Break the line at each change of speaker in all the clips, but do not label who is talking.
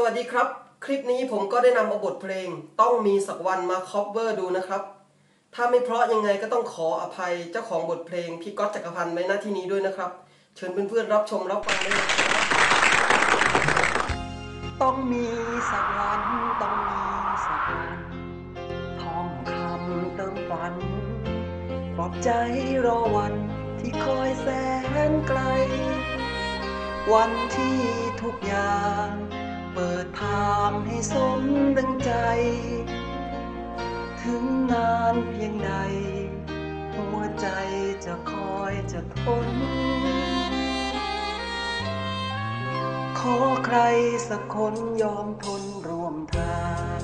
สวัสดีครับ คลิปนี้ผมก็ได้นำเอาบทเพลง ต้องมีสักวันมาคอ v เวอร์ดูนะครับ ถ้าไม่เพราะยังไงก็ต้องขออภัยเจ้าของบทเพลงพี่ก๊อตจักรพันธ์ไว้หน้าที่นี้ด้วยนะครับ เชิญเพื่อนๆรับชมรับฟังได้เลย
ต้องมีสักวันต้องมีสักวันท่องคำเติมฝันปลอบใจรอวันที่คอยแสนไกล วันที่ทุกอย่าง เปิดทางให้สมดังใจ ถึงนานเพียงใด หัวใจจะคอยจะทน ขอใครสักคนยอมทนร่วมทาง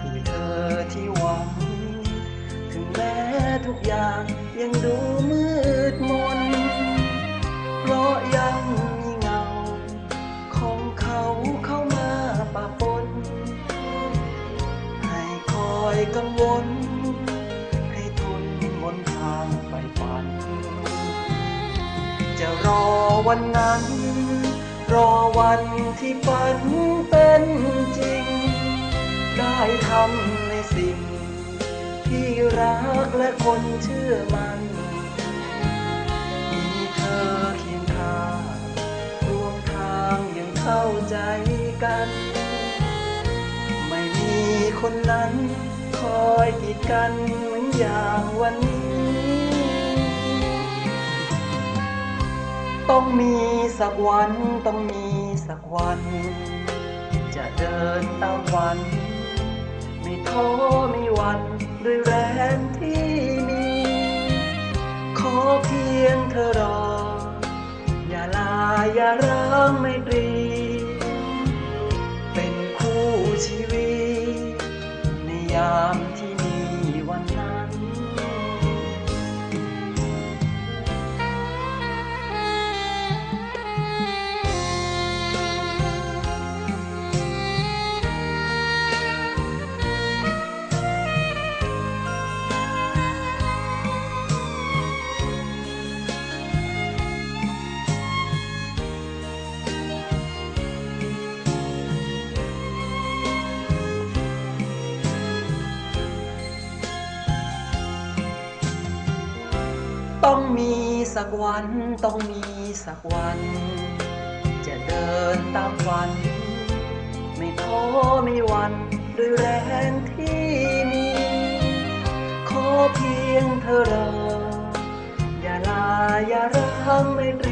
คือเธอที่หวัง ถึงแม้ทุกอย่างยังดูมืด กังวล ให้ทนบนทางไปฝัน จะรอวันนั้น รอวันที่ฝันเป็นจริง ได้ทำในสิ่ง ที่รักและคนเชื่อมันมีเธอเคียงข้างร่วมทางยังเข้าใจกัน ไม่มีคนนั้น กีดกันเหมือนอย่างวันนี้ ต้องมีสักวันต้องมีสักวัน จะเดินตามฝัน ไม่ท้อไม่หวันด้วยแรงที่มี ขอเพียงเธอรอ อย่าลาอย่าร้างไม่ตรี ต้องมีสักวันต้องมีสักวัน จะเดินตามฝัน ไม่ท้อไม่วันด้วยแรงที่มี ขอเพียงเธอรออย่าลาอย่าร้างไม่รี